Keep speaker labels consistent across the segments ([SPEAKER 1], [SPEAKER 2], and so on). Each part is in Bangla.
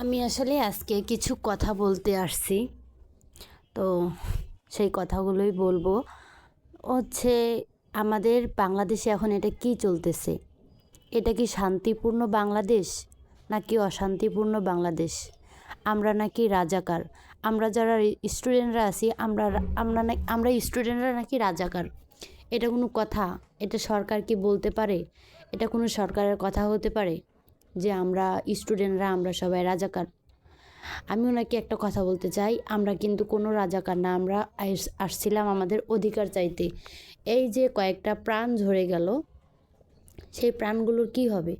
[SPEAKER 1] আমি আসলে আজকে কিছু কথা বলতে আসছি। তো সেই কথাগুলোই বলব। হচ্ছে আমাদের বাংলাদেশে এখন এটা কি চলতেছে? এটা কি শান্তিপূর্ণ বাংলাদেশ নাকি অশান্তিপূর্ণ বাংলাদেশ? আমরা নাকি রাজাকার। আমরা যারা স্টুডেন্টরা আছি, আমরা আমরা না আমরা স্টুডেন্টরা নাকি রাজাকার। এটা কোনো কথা? এটা সরকার কি বলতে পারে? এটা কোনো সরকারের কথা হতে পারে? যে আমরা স্টুডেন্টরা আমরা সবাই রাজাকার। আমি ওনাকে একটা কথা বলতে চাই, আমরা কিন্তু কোনো রাজাকার না, আমরা আসছিলাম আমাদের অধিকার চাইতে। এই যে কয়েকটা প্রাণ ঝরে গেল, সেই প্রাণগুলোর কি হবে?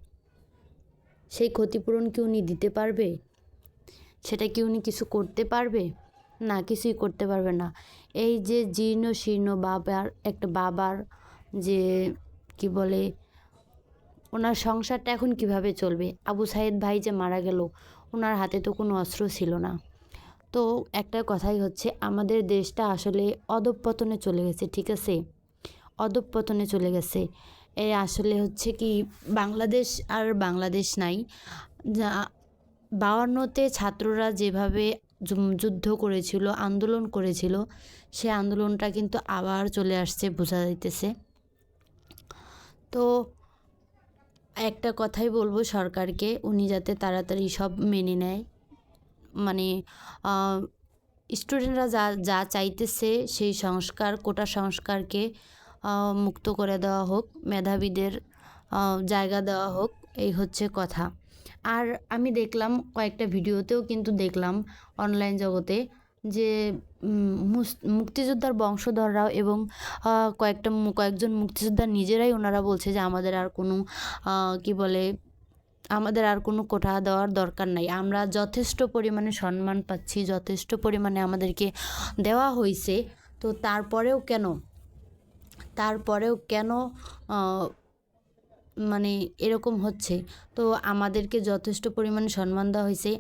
[SPEAKER 1] সেই ক্ষতিপূরণ কি উনি দিতে পারবে? সেটা কি উনি কিছু করতে পারবে? না, কিছুই করতে পারবে না। এই যে জীর্ণ শীর্ণ বাবার, একটা বাবার যে কি বলে ওনার সংসারটা এখন কীভাবে চলবে? আবু সাইদ ভাই যে মারা গেল, ওনার হাতে তো কোনো অস্ত্র ছিল না। তো একটা কথাই হচ্ছে, আমাদের দেশটা আসলে অধঃপতনে চলে গেছে, ঠিক আছে? অধঃপতনে চলে গেছে। এ আসলে হচ্ছে কি, বাংলাদেশ আর বাংলাদেশ নাই। যা বাউান্নতে ছাত্ররা যেভাবে যুদ্ধ করেছিল, আন্দোলন করেছিল, সে আন্দোলনটা কিন্তু আবার চলে আসছে, বোঝা যাইতেছে। তো একটা কথাই বলব সরকারকে, উনি যাতে তাড়াতাড়ি সব মেনে নেয়। মানে স্টুডেন্টরা যা যা চাইতেছে সেই সংস্কার, কোটা সংস্কারকে মুক্ত করে দেওয়া হোক, মেধাবীদের জায়গা দেওয়া হোক, এই হচ্ছে কথা। আর আমি দেখলাম, কয়েকটা ভিডিওতেও কিন্তু দেখলাম, অনলাইন জগতে যে মুক্তিযোদ্ধার বংশধররাও এবং কয়েকটা কয়েকজন মুক্তিযোদ্ধা নিজেরাই ওনারা বলছে যে, আমাদের আর কোনো কি বলে, আমাদের আর কোনো কোঠা দেওয়ার দরকার নাই। আমরা যথেষ্ট পরিমাণে সম্মান পাচ্ছি, যথেষ্ট পরিমাণে আমাদেরকে দেওয়া হয়েছে তো তারপরেও কেন? তারপরেও কেন মানে এরকম হচ্ছে? তো আমাদেরকে যথেষ্ট পরিমাণে সম্মান দেওয়া হয়েছে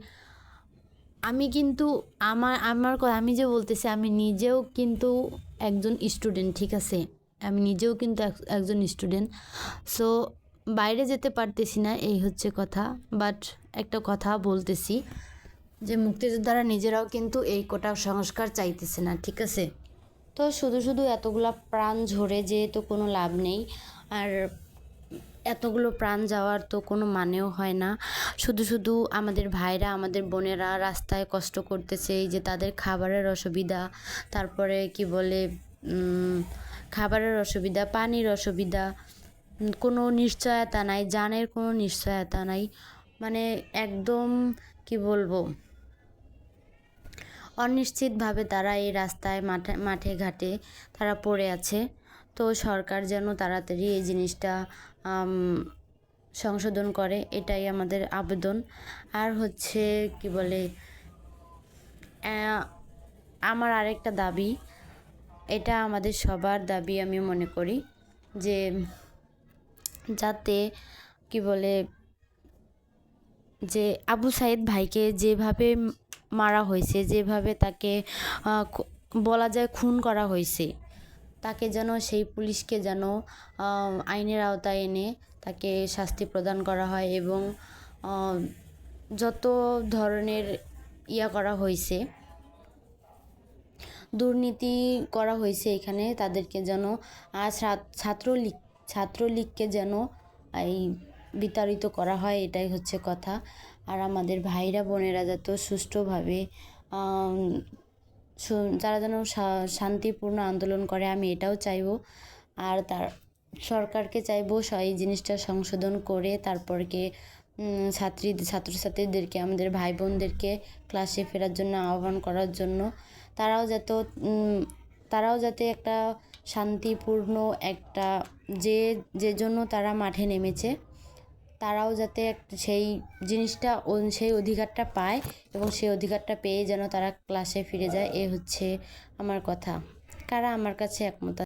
[SPEAKER 1] আমি কিন্তু আমার আমার আমি যে বলতেছি, আমি নিজেও কিন্তু একজন স্টুডেন্ট ঠিক আছে? আমি নিজেও কিন্তু এক- একজন স্টুডেন্ট সো বাইরে যেতে পারতেছি না, এই হচ্ছে কথা। বাট একটা কথা বলতেছি, যে মুক্তিযোদ্ধারা নিজেরাও কিন্তু এই কোটা সংস্কার চাইতেছে না, ঠিক আছে? তো শুধু শুধু এতগুলা প্রাণ ঝরে যেয়ে তো কোনো লাভ নেই। আর এতগুলো প্রাণ যাওয়ার তো কোনো মানেও হয় না। শুধু শুধু আমাদের ভাইরা, আমাদের বোনেরা রাস্তায় কষ্ট করতেছে, এই যে তাদের খাবারের অসুবিধা। তারপরে কি বলে খাবারের অসুবিধা, পানির অসুবিধা কোনো নিশ্চয়তা নাই, জানের কোনো নিশ্চয়তা নাই। মানে একদম, কি বলব, অনিশ্চিতভাবে তারা এই রাস্তায় মাঠে মাঠে ঘাটে তারা পড়ে আছে। তো সরকার যেন তাড়াতাড়ি এই জিনিসটা সংশোধন করে, এটাই আমাদের আবেদন। আর হচ্ছে কি বলে আমার আরেকটা দাবি, এটা আমাদের সবার দাবি আমি মনে করি, যে যাতে কি বলে, যে আবু সাইদ ভাইকে যেভাবে মারা হয়েছে, যেভাবে তাকে বলা যায় খুন করা হয়েছে তাকে যেন সেই পুলিশকে যেন আইনের আওতায় এনে তাকে শাস্তি প্রদান করা হয় এবং যত ধরনের ইয়া করা হয়েছে, দুর্নীতি করা হয়েছে এখানে, তাদেরকে যেন ছাত্রলীগ, ছাত্রলীগকে যেন, এই, বিতাড়িত করা হয়, এটাই হচ্ছে কথা। আর আমাদের ভাইরা, বোনেরা যাতে সুষ্ঠুভাবে তারা যেন শান্তিপূর্ণ আন্দোলন করে, আমি এটাও চাইব। আর তার সরকারকে চাইব এই জিনিসটা সংশোধন করে তারপরকে ছাত্রী ছাত্রছাত্রীদেরকে, আমাদের ভাই বোনদেরকে ক্লাসে ফেরার জন্য আহ্বান করার জন্য। তারাও যাতে তারাও যাতে একটা শান্তিপূর্ণ একটা যে যে জন্য তারা মাঠে নেমেছে। তারাও যাতে সেই জিনিসটা সেই অধিকারটা পায় এবং সেই অধিকারটা পেয়ে যেন তারা ক্লাসে ফিরে যায়, এ হচ্ছে আমার কথা। কারা আমার কাছে একমত